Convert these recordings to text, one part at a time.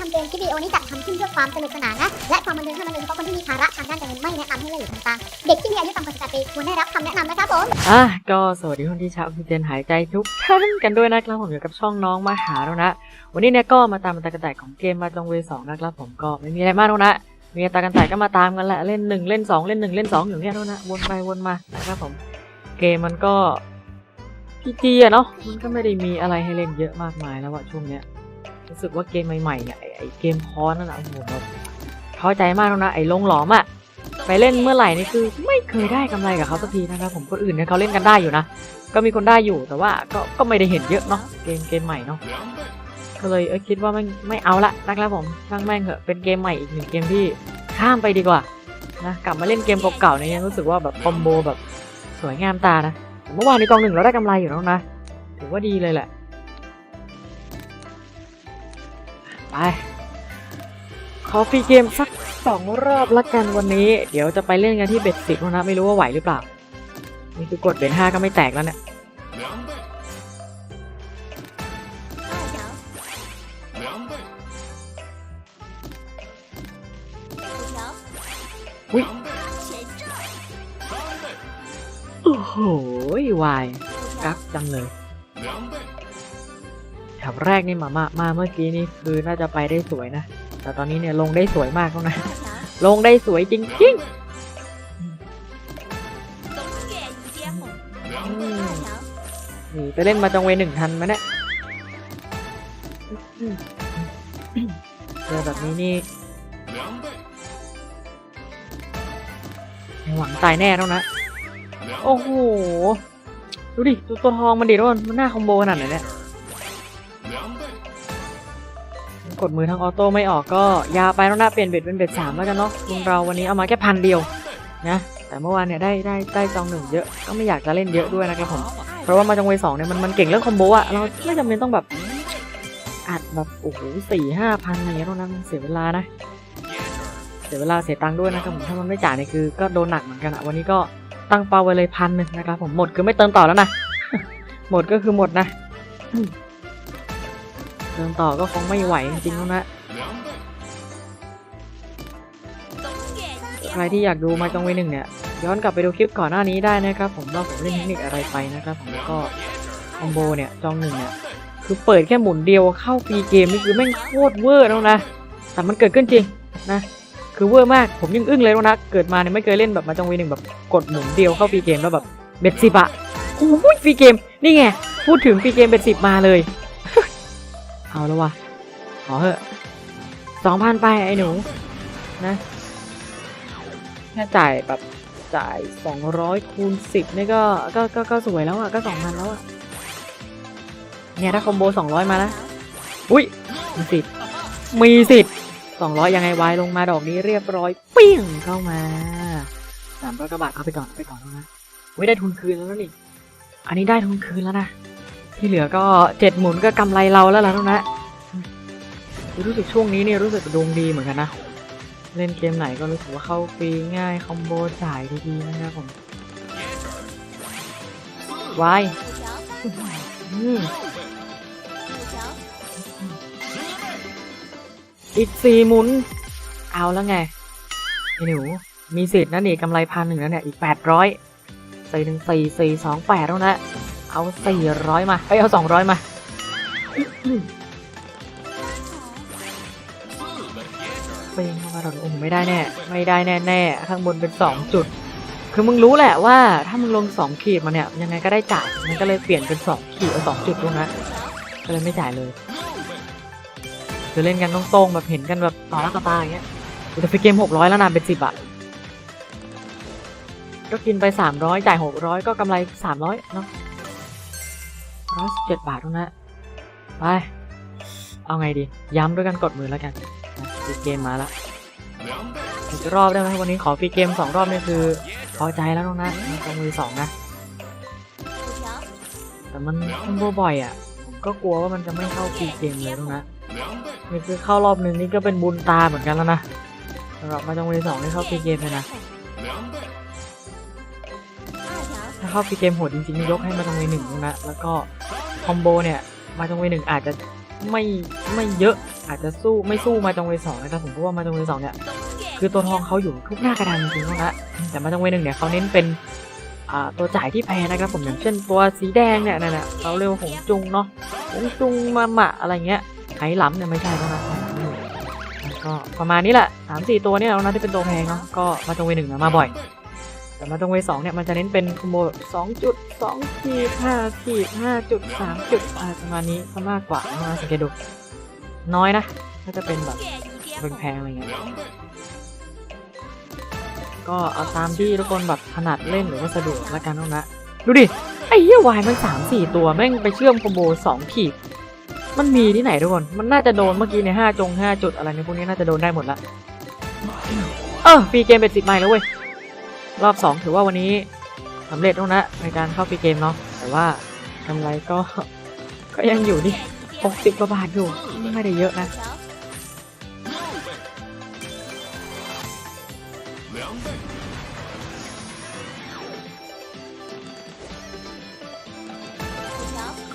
ทำเกมคลิปวิดีโอนี้จัดทำขึ้นเพื่อความสนุกสนานนะ และความบันเทิงเท่านั้นโดยเฉพาะคนที่มีภาระทางด้านการเงินไม่แนะนำให้เล่นหรือทำตามเด็กที่มีอายุต่ำกว่า18ปีควรได้รับคำแนะนำนะครับผมอะก็สวัสดีคนที่ชาวออกซิเจนหายใจทุกท่านกันด้วยนะครับผมอยู่กับช่องน้องมาหาแล้วนะ วันนี้เนี่ยก็มาตามตากระต่ายของเกมมาจงเวสองนะครับผมก็ไม่มีอะไรมากแล้วนะมีตากระต่ายก็มาตามกันแหละเล่นหนึ่งเล่นสองเล่นหนึ่งเล่นสองอย่างเงี้ยแล้วนะวนไปวนมานะครับผม เกมมันก็พีจีอะเนาะมันก็ไม่ได้มีอะไรให้เล่นเยอะมากมายแล้วอะช่วงเนี้ย รู้สึกว่าเกมใหม่ๆเนี่ยไอ้ไอเกมคอนนั่นแหละโอ้โหแบบท้อใจมากแล้วนะไอ้ลงหลอมอะไปเล่นเมื่อไหร่นี่คือไม่เคยได้กำไรกับเขาสักทีนะครับผมคนอื่นเนี่ยเขาเล่นกันได้อยู่นะก็มีคนได้อยู่แต่ว่าก็ก็ไม่ได้เห็นเยอะเนาะเกมเกมใหม่เนาะก็เลยเออคิดว่าไม่ไม่เอาละนะครับผมช่างแม่งเถอะเป็นเกมใหม่อีกหนึ่งเกมที่ข้ามไปดีกว่านะกลับมาเล่นเกมเก่าๆเนี่ยยังรู้สึกว่าแบบคอมโบแบบสวยงามตานะเมื่อวานในกองหนึ่งเราได้กำไรอยู่แล้วนะถือว่าดีเลยแหละ ไป ขอฟรีเกมสักสองรอบละกันวันนี้ เดี๋ยวจะไปเล่นกันที่เบ็ดสิบนะไม่รู้ว่าไหวหรือเปล่า นี่คือกดเบนห้าก็ไม่แตกแล้วเนี่ยอุ๊ยโอ้โหวายกักจังเลย แถวแรกนี่มามามาเมื่อกี้นี่คือน่าจะไปได้สวยนะ แต่ตอนนี้เนี่ยลงได้สวยมากแล้วนะ ลงได้สวยจริงๆอืมนี่ไปเล่นมาจังเวหนึ่งทันไหมเนี่ยอืมเจอแบบนี้นี่หวังตายแน่แล้วนะ โอ้โห ดูดิตัวตัวทองมันดีด้วยมันหน้าคอมโบขนาดไหนเนี่ย กดมือทางออโต้ไม่ออกก็ยาวไปแล้วนะเปลี่ยนเบ็ดเป็นเบ็ดสามแล้วกันเนาะลุงเราวันนี้เอามาแค่พันเดียวนะแต่เมื่อวานเนี่ยได้ได้ได้จองหนึ่งเยอะก็ไม่อยากจะเล่นเยอะด้วยนะครับผมเพราะว่ามาจังเวสองเนี่ยมันมันเก่งเรื่องคอมโบอะเราไม่จำเป็นต้องแบบอัดแบบโอ้โหสี่ห้าพันอะไรเงี้ยตรงนั้นเสียเวลานะ เสียเวลาเสียตังค์ด้วยนะครับผมถ้ามันไม่จ่ายเนี่ยคือก็โดนหนักเหมือนกันอะวันนี้ก็ตั้งเป้าไว้เลยพันหนึ่งนะครับผมหมดคือไม่เติมต่อแล้วนะหมดก็คือหมดนะ อืมเติมต่อก็คงไม่ไหวจริงๆแล้วนะใครที่อยากดูมาจงเวหนึ่งเนี่ย ย้อนกลับไปดูคลิปก่อนหน้านี้ได้นะครับ ผมว่าผมเล่นเทคนิคอะไรไปนะครับผมแล้วก็คอมโบเนี่ยจองหนึ่งเนี่ยคือเปิดแค่หมุนเดียวเข้าฟรีเกมนี่คือแม่งโคตรเวอร์แล้วนะ แต่มันเกิดขึ้นจริงนะ คือเวอร์มากผมยังอึ้งเลยแล้วนะ เกิดมาเนี่ยไม่เคยเล่นแบบมาจงเวหนึ่งแบบกดหมุนเดียวเข้าฟรีเกมแล้วแบบเบ็ดสิบอะโอ้ยฟรีเกมนี่ไงพูดถึงฟรีเกมเบ็ดสิบมาเลย เอาแล้ววะขอเหอะสองพันไปไอ้หนู นะ แค่จ่ายแบบจ่ายสองร้อยคูณสิบนี่ก็ก็ก็ก็สวยแล้วอะ ก็สองพันแล้วอะ เนี่ยถ้าคอมโบสองร้อยมาแล้วอุ้ยมีสิทธิ์มีสิทธิ์สองร้อยยังไงวายลงมาดอกนี้เรียบร้อยเปี้ยงเข้ามาสามร้อยกว่าบาทเอาไปก่อนเอาไปก่อนแล้วนะไม่ได้ทุนคืนแล้วนี่ อันนี้ได้ทุนคืนแล้วนะ ที่เหลือก็เจ็ดหมุนก็กำไรเราแล้วล่ะน้องนะรู้สึกช่วงนี้เนี่ยรู้สึกดวงดีเหมือนกันนะ เล่นเกมไหนก็รู้สึกว่าเข้าฟรีง่ายคอมโบจ่ายดีๆนะครับผมวายอีกสี่หมุน เอาแล้วไงไอ้หนูมีสิทธิ์นะนี่กำไรพันหนึ่งแล้วเนี่ย อีกแปดร้อยสี่หนึ่งสี่สี่สองแปดแล้วนะ เอาสี่ร้อยมาเอ้ยเอาสองร้อยมา เป้งเข้ามาดอกโอ้โหไม่ได้แน่ ไม่ได้แน่แน่ข้างบนเป็นสองจุด คือมึงรู้แหละว่าถ้ามึงลงสองขีดมาเนี่ย ยังไงก็ได้จ่าย มันก็เลยเปลี่ยนเป็นสองขีดเอาสองจุดตรงนั้นก็เลยไม่จ่ายเลยคือเล่นกันตรงๆแบบเห็นกันแบบต่อหน้าต่อตาอย่างเงี้ยแต่ฟรีเกมหกร้อยแล้วนะเป็นสิบอะก็กินไปสามร้อยจ่ายหกร้อยก็กำไรสามร้อยเนาะ ร้อยสิบเจ็ดบาทตรงนั้นไป เอาไงดี ย้ำด้วยกันกดมือแล้วกันนะฟรีเกมมาละอีกรอบได้ไหมวันนี้ขอฟรีเกมสองรอบนี่คือพอใจแล้วน้องนะกำมือสองนะ แต่มันคอมโบบ่อยอะ ก็กลัวว่ามันจะไม่เข้าฟรีเกมเลยน้องนะนี่คือเข้ารอบหนึ่งนี่ก็เป็นบุญตาเหมือนกันแล้วนะสำหรับมาจังมือสองนี่เข้าฟรีเกมเลยนะ เข้าฟรีเกมโหดจริงๆยกให้มาจังมือหนึ่งนะ แล้วก็คอมโบเนี่ยมาจังมือหนึ่งอาจจะไม่ไม่เยอะอาจจะสู้ไม่สู้มาจงเวสองนะครับผมเพราะว่ามาจงเวสองเนี่ยคือตัวทองเขาอยู่ทุกหน้ากระดานจริงๆนะแต่มาจงเวหนึ่งเนี่ยเขาเน้นเป็นอ่าตัวจ่ายที่แพงนะครับผมอย่างเช่นตัวสีแดงเนี่ยนั่นแหละเราเรียกว่าหงจุงเนาะหงจุงมาหมะอะไรเงี้ยไหหลำเนี่ยไม่ใช่แล้วนะก็ประมาณนี้แหละสามสี่ตัวเนี่ยแล้วนะที่เป็นตัวแพงเนาะก็มาจงเวหนึ่งเนี่ยมาบ่อย แต่มาตรงเวสองเนี่ยมันจะเน้นเป็นคอมโบสองจุดสองขีดห้าขีดห้าจุดสามจุดอะไรประมาณนี้ซะมากกว่านะสังเกตดู น้อยนะถ้าจะเป็นแบบแพงๆอะไรเงี้ยก็เอาตามที่ทุกคนแบบถนัดเล่นหรือว่าสะดวกล้วกันน้องนะดูดิไอ้เหี้ยวายมันสามสี่ตัวแม่งไปเชื่อมคอมโบสองขีดมันมีที่ไหนทุกคน มันน่าจะโดนเมื่อกี้ในห้าจงห้าจุดอะไรในยพวกนี้น่าจะโดนได้หมดละ เออฟรีเกมเป็นสิบไมล์แล้วเว้ย รอบ 2 ถือว่าวันนี้สำเร็จแล้วนะในการเข้าฟรีเกมเนาะแต่ว่ากำไรก็ก็ยังอยู่ที่60กว่าบาทอยู่ไม่ได้เยอะนะ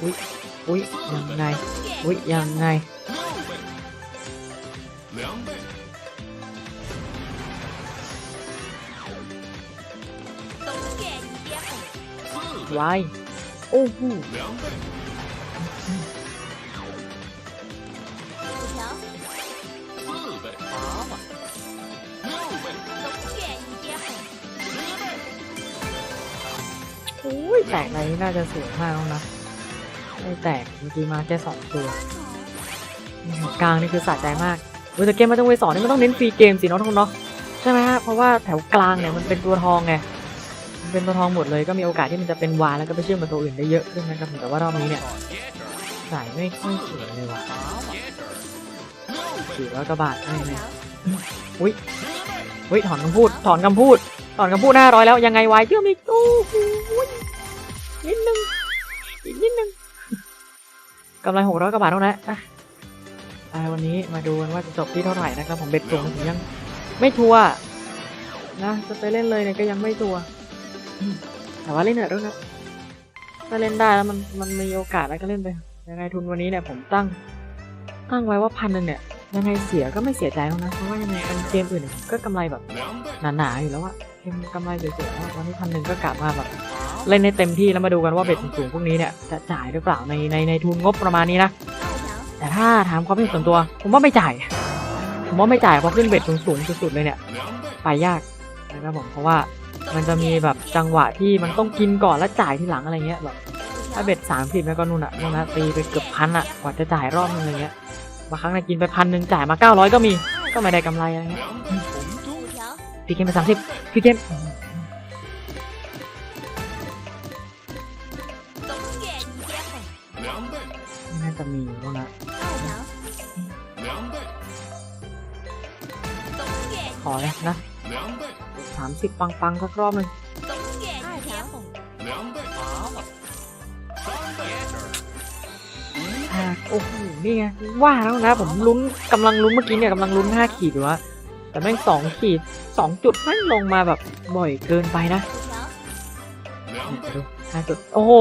อุ๊ยอุ๊ยยังไงอุ๊ยยังไง วาย โอ้โหโอ้ยแตกอะไรนี่น่าจะสวยมากแล้วนะไม่แตกเมื่อกี้มาแค่สองตัวกลางนี่คือสะใจมากเวอร์เกมมาต้องเวสอนนี่มันต้องเน้นฟรีเกมสิเนาะทุกคนเนาะใช่ไหมฮะเพราะว่าแถวกลางเนี่ยมันเป็นตัวทองไง เป็นตัวทองหมดเลยก็มีโอกาสที่มันจะเป็นวายแล้วก็ไปเชื่อมกับตัวอื่นได้เยอะขึ้นนะครับแต่ว่ารอบนี้เนี่ยสายไม่ค่อยสวยเลยว่ะสี่ร้อยกว่าบาทได้ไหมอุ้ยอุ้ยถอนคำพูด ถอนคำพูด ถอนคำพูดหน้าร้อยแล้วยังไงวายเชื่อมอีกโอ้โหนิดนึงอีกนิดนึงกำไรหกร้อยกว่าบาทเท่านั้นอะไปวันนี้มาดูกันว่าจะจบที่เท่าไหร่นะครับผมเบ็ดสูงยังไม่ทัวนะจะไปเล่นเลยเนี่ยก็ยังไม่ทัว แต่ว่าเล่นเถอะด้วยครับถ้าเล่นได้แล้วมันมันมีโอกาสแล้วก็เล่นไป ยังไงทุนวันนี้เนี่ยผมตั้ง ตั้งไว้ว่าพันหนึ่งเนี่ย ยังไงเสียก็ไม่เสียใจแล้วนะ เพราะว่ายังไงเป็นเกมอื่นเนี่ยก็กำไรแบบหนาๆอยู่แล้วอะเกมกำไรสวยๆอะวันนี้พันหนึ่งก็กลับมาแบบเล่นในเต็มที่แล้วมาดูกันว่าเบ็ดสูงๆพวกนี้เนี่ยจะจ่ายหรือเปล่าในในในทุนงบประมาณนี้นะ แต่ถ้าถามความเป็นส่วนตัว ผมว่าไม่จ่าย ผมว่าไม่จ่ายเพราะขึ้นเบ็ดสูงๆสุดๆเลยเนี่ย ไปยากนะครับผมเพราะว่า มันจะมีแบบจังหวะที่มันต้องกินก่อนแล้วจ่ายทีหลังอะไรเงี้ยแบบถ้าเบ็ดสามสิบแล้วก็นู่นอะนู่นนะตีไปเกือบพันอะกว่าจะจ่ายรอบนึงอะไรเงี้ยบางครั้งเนี่ยกินไปพันหนึ่งจ่ายมาเก้าร้อยก็มีก็ไม่ได้กำไรอะไรเงี้ยพี่เกมไปสามสิบพี่เกมน่าจะมีนู่นนะขอเลยนะ สามสิบปังๆสักรอบหนึ่งโอ้โห นี่ไง ว่าแล้วนะ ผมลุ้นกำลังลุ้นเมื่อกี้เนี่ยกำลังลุ้นห้าขีดอยู่วะแต่แม่งสองขีดสองจุดแม่งลงมาแบบบ่อยเกินไปนะห้าจุด โอ้โห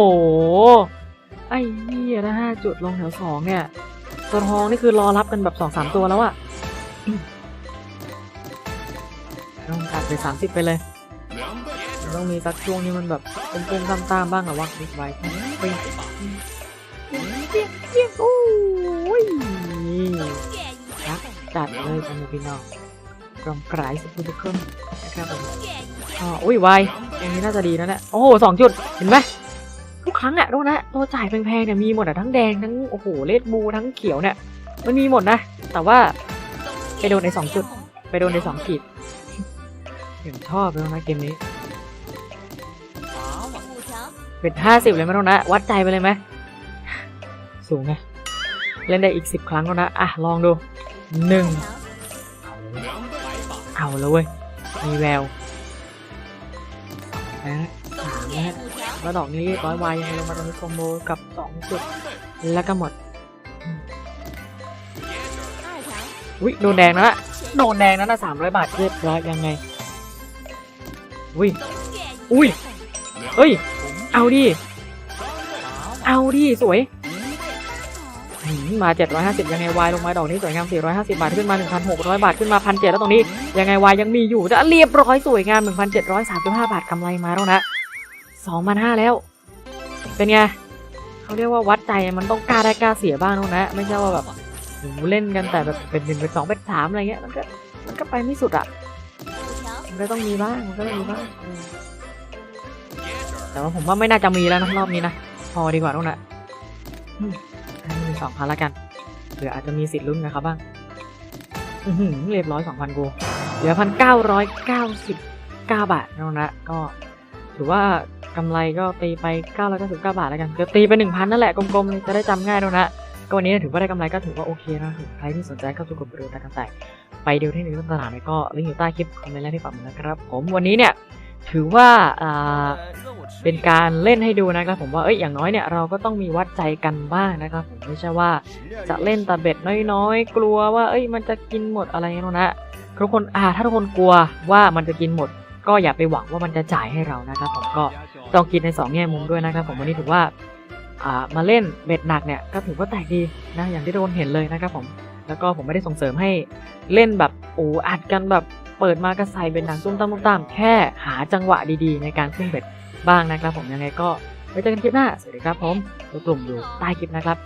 ไอ้เหี้ยนะห้าจุดลงแถวสองเนี่ย ตัวทองนี่คือรอรับกันแบบสองสามตัวแล้วอะ อืมต้องตัดไปสามสิบไปเลย ต้องมีสักช่วงนี้มันแบบเป็นๆตามๆบ้างเหรอวะบิ๊กไวท์ไปเยี่ยมโอ้ยครับจัดเลยคุณพี่น้องกลมกลายสุดทุกคนนะครับผมอ๋ออุ้ยวายอย่างนี้น่าจะดีนะเนี่ยโอ้โหสองจุดเห็นไหมทุกครั้งอะทุกนะตัวจ่ายแพงๆเนี่ยมีหมดอะทั้งแดงทั้งโอ้โหเลดบูทั้งเขียวเนี่ยมันมีหมดนะ แต่ว่าไปโดนในสองจุด ไปโดนในสองขีด ผมชอบเลยนะเกมนี้เป็นห้าสิบเลยไหมน้องนะวัดใจไปเลยไหมสูงไงเล่นได้อีกสิบครั้งแล้วนะอะลองดูหนึ่งเอาแล้วเว้ยมีแววนะสามนะฮะแล้วดอกนี้ร้อยวายยังไงลงมาตรงนี้คอมโบกับสองจุดแล้วก็หมดอืมอุ้ยโดนแดงนะโดนแดงนะนะสามร้อยบาทเรียบร้อยยังไง อุ้ย อุ้ย เฮ้ย เอาดิ เอาดิ สวยมมา 750 ยังไงวายลงมาดอกนี้สวยงาม 450 บาท ขึ้นมา 1,600 บาท ขึ้นมา 1,700แล้วตรงนี้ ยังไงวายยังมีอยู่จะเรียบร้อยสวยงาม 1,735 บาทกำไรมาแล้วนะ2,500แล้ว เป็นไงเขาเรียกว่าวัดใจมันต้องกล้าได้กล้าเสียบ้างนะนะไม่ใช่ว่าแบบเล่นกันแต่แบบเป็นหนึ่งเป็นสองเป็นสามอะไรเงี้ยมันก็มันก็ไปไม่สุดอะ มันก็ต้องมีบ้างมันก็ต้องมีบ้างเออแต่ว่าผมว่าไม่น่าจะมีแล้วนะรอบนี้นะพอดีกว่าต้องนะอืมให้มันมีสองพันละกันเดี๋ยวอาจจะมีสิทธิ์ลุ้นกับเขาบ้างอือหือเรียบร้อยสองพันกูเหลือพันเก้าร้อยเก้าสิบเก้าบาทนะนะก็ถือว่ากำไรก็ตีไปเก้าร้อยเก้าสิบเก้าบาทแล้วกันจะตีไปหนึ่งพันนั่นแหละกลมๆเลยจะได้จำง่ายด้วยนะ ก็วันนี้ถือว่าได้กำไรก็ถือว่าโอเคนะใครที่สนใจเข้าสู่กลุ่มบริษัทกันแต่ไปดูที่ในต้นตลาดเลยก็ลิงก์อยู่ใต้คลิปคอมเมนต์แรกที่ฝากมือนะครับผมวันนี้เนี่ยถือว่าเป็นการเล่นให้ดูนะครับผมว่าเอ้ยอย่างน้อยเนี่ยเราก็ต้องมีวัดใจกันบ้างนะครับผมไม่ใช่ว่าจะเล่นแต่เบ็ดน้อยๆ กลัวว่าเอ้ยมันจะกินหมดอะไรเงี้ยนะทุกคนอ่าถ้าทุกคนกลัวว่ามันจะกินหมด ก็อย่าไปหวังว่ามันจะจ่ายให้เรานะครับผมก็ต้องคิดในสองแง่มุมด้วยนะครับผมวันนี้ถือว่า มาเล่นเบ็ดหนักเนี่ยก็ถือว่าแตกดีนะอย่างที่ทุกคนเห็นเลยนะครับผมแล้วก็ผมไม่ได้ส่งเสริมให้เล่นแบบโอ้อัดกันแบบเปิดมากระใส่เบ็ดหนักตุ้มตามตุ้มตามแค่หาจังหวะดีๆ ในการขึ้นเบ็ดบ้างนะครับผมยังไงก็ไว้เจอกันคลิปหน้าสวัสดีครับผมตัวกลุ่มอยู่ใต้คลิปนะครับ